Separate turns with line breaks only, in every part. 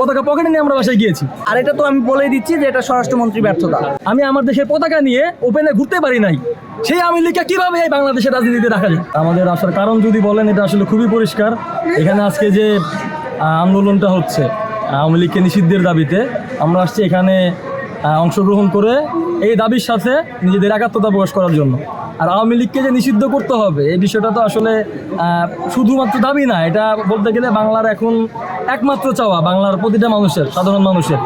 পতাকা পকেটে নিয়ে আমরা বাসায় গিয়েছি।
আর এটা তো আমি বলেই দিচ্ছি যে এটা স্বরাষ্ট্রমন্ত্রী ব্যর্থতা।
আমি আমার দেশের পতাকা নিয়ে ওপেনে ঘুরতে পারি নাই। সেই আওয়ামী লীগকে কীভাবে এই বাংলাদেশের রাজনীতিতে রাখা যায়? আমাদের আসার কারণ যদি বলেন এটা আসলে খুবই পরিষ্কার। এখানে আজকে যে আন্দোলনটা হচ্ছে আওয়ামী লীগকে নিষিদ্ধের দাবিতে আমরা আসছি এখানে অংশগ্রহণ করে এই দাবির সাথে নিজেদের একাত্মতা প্রকাশ করার জন্য। আর আওয়ামী লীগকে যে নিষিদ্ধ করতে হবে এই বিষয়টা তো আসলে শুধুমাত্র দাবি না এটা বলতে গেলে বাংলার এখন একমাত্র চাওয়া বাংলার প্রতিটা মানুষের, সাধারণ মানুষের,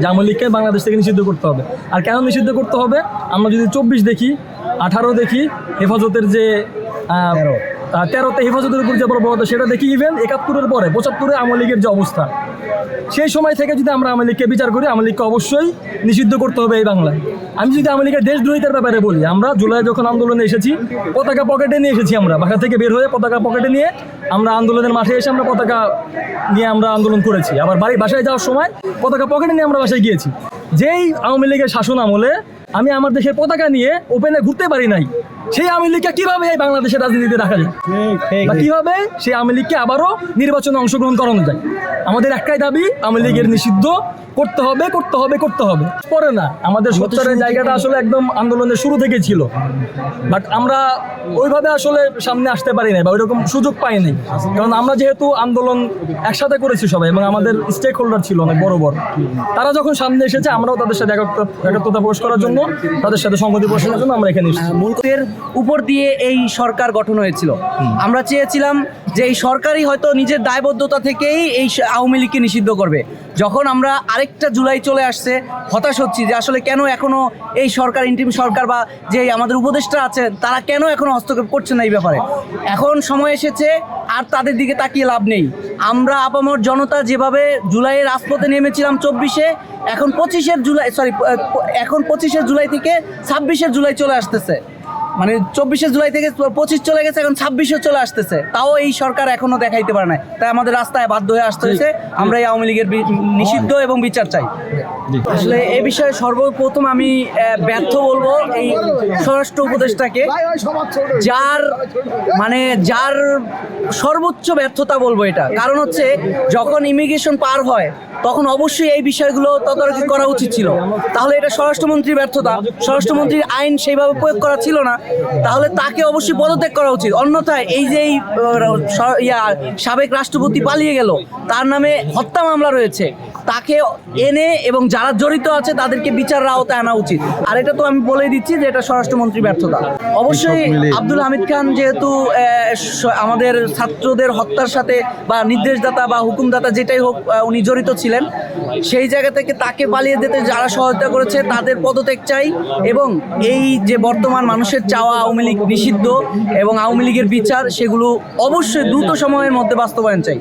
যে আওয়ামী লীগকে বাংলাদেশ থেকে নিষিদ্ধ করতে হবে। আর কেন নিষিদ্ধ করতে হবে? আমরা যদি চব্বিশ দেখি, আঠারো দেখি, হেফাজতের যে তেরোতে হেফাজতের উপর যে প্রবণতা সেটা দেখি ইভেন একাত্তরের পরে, পঁচাত্তরে আওয়ামী লীগের যে অবস্থা। সেই সময় থেকে যদি আমরা আওয়ামী লীগকে বিচার করি, আওয়ামী লীগকে অবশ্যই নিষিদ্ধ করতে হবে এই বাংলায়। আমি যদি আওয়ামী লীগের দেশদ্রোহিতার ব্যাপারে বলি, আমরা জুলাই যখন আন্দোলনে এসেছি, পতাকা পকেটে নিয়ে এসেছি আমরা, বাসা থেকে বের হয়ে পতাকা পকেটে নিয়ে আমরা আন্দোলনের মাঠে এসে আমরা পতাকা নিয়ে আমরা আন্দোলন করেছি। আবার বাড়ি বাসায় যাওয়ার সময় পতাকা পকেটে নিয়ে আমরা বাসায় গিয়েছি। যেই আওয়ামী লীগের শাসন আমলে আমি আমার দেশের পতাকা নিয়ে ওপেনে ঘুরতে পারি নাই। সেই আওয়ামী লীগকে কীভাবে এই বাংলাদেশের রাজনীতিতে রাখা যায়? বা কীভাবে সেই আওয়ামী লীগকে আবারও নির্বাচনে অংশগ্রহণ করানো যায়? আমাদের একটাই দাবি আওয়ামী লীগের নিষিদ্ধ করতে হবে করতে হবে করতে হবে। পরে না আমাদের সত্তরের জায়গাটা আসলে একদম আন্দোলনের শুরু থেকে ছিল। বাট আমরা ওইভাবে আসলে সামনে আসতে পারি নাই বা ওইরকম সুযোগ পাই নাই। কারণ আমরা যেহেতু আন্দোলন একসাথে করেছি সবাই এবং আমাদের স্টেক হোল্ডার ছিল অনেক বড় বড়। তারা যখন সামনে এসেছে আমরাও তাদের সাথে একাত্মতা প্রকাশ করার জন্য তাদের সাথে সংগতি পোষণের জন্য আমরা এখানে
মূলকের উপর দিয়ে এই সরকার গঠন হয়েছিল। আমরা চেয়েছিলাম যে এই সরকারই হয়তো নিজের দায়বদ্ধতা থেকেই এই আওয়ামী লীগকে নিষিদ্ধ করবে। যখন আমরা আরেকটা জুলাই চলে আসছে, হতাশ হচ্ছি যে আসলে কেন এখনও এই সরকার, ইন্টিম সরকার বা যে আমাদের উপদেষ্টা আছে, তারা কেন এখনও হস্তক্ষেপ করছে না এই ব্যাপারে? এখন সময় এসেছে, আর তাদের দিকে তাকিয়ে লাভ নেই। আমরা আপামর জনতা যেভাবে জুলাইয়ের রাজপথে নেমেছিলাম চব্বিশে, এখন পঁচিশের জুলাই সরি এখন পঁচিশের জুলাই থেকে ছাব্বিশের জুলাই চলে আসতেছে। মানে চব্বিশে জুলাই থেকে পঁচিশ চলে গেছে এখন ছাব্বিশে চলে আসতেছে। তাও এই সরকার এখনও দেখাইতে পারে নাই। তাই আমাদের রাস্তায় বাধ্য হয়ে আসতে হয়েছে। আমরা এই আওয়ামী লীগের নিষিদ্ধ এবং বিচার চাই। আসলে এই বিষয়ে সর্বপ্রথম আমি ব্যর্থ বলব এই স্বরাষ্ট্র উপদেষ্টাকে। যার মানে যার সর্বোচ্চ ব্যর্থতা বলব এটা। কারণ হচ্ছে, যখন ইমিগ্রেশন পার হয়, তখন অবশ্যই এই বিষয়গুলো তদারকি করা উচিত ছিল। তাহলে এটা স্বরাষ্ট্রমন্ত্রীর ব্যর্থতা। স্বরাষ্ট্রমন্ত্রীর আইন সেইভাবে প্রয়োগ করা ছিল না। তাহলে তাকে অবশ্যই পদত্যাগ করা উচিত। অন্যথায় এই যে সাবেক রাষ্ট্রপতি পালিয়ে গেল, তার নামে হত্যা মামলা রয়েছে। তাকে এনে এবং যারা জড়িত আছে তাদেরকে বিচারের আওতায় আনা উচিত। আর এটা তো আমি বলেই দিচ্ছি যে এটা স্বরাষ্ট্রমন্ত্রী ব্যর্থতা। অবশ্যই আব্দুল হামিদ খান যেহেতু আমাদের ছাত্রদের হত্যার সাথে বা নির্দেশদাতা বা হুকুমদাতা যেটাই হোক উনি জড়িত ছিলেন সেই জায়গা থেকে তাকে পালিয়ে যেতে যারা সহায়তা করেছে তাদের পদত্যাগ চাই এবং এই যে বর্তমান মানুষের চাওয়া আওয়ামী লীগ নিষিদ্ধ এবং আওয়ামী লীগের বিচার সেগুলো অবশ্যই দ্রুত সময়ের মধ্যে বাস্তবায়ন চাই।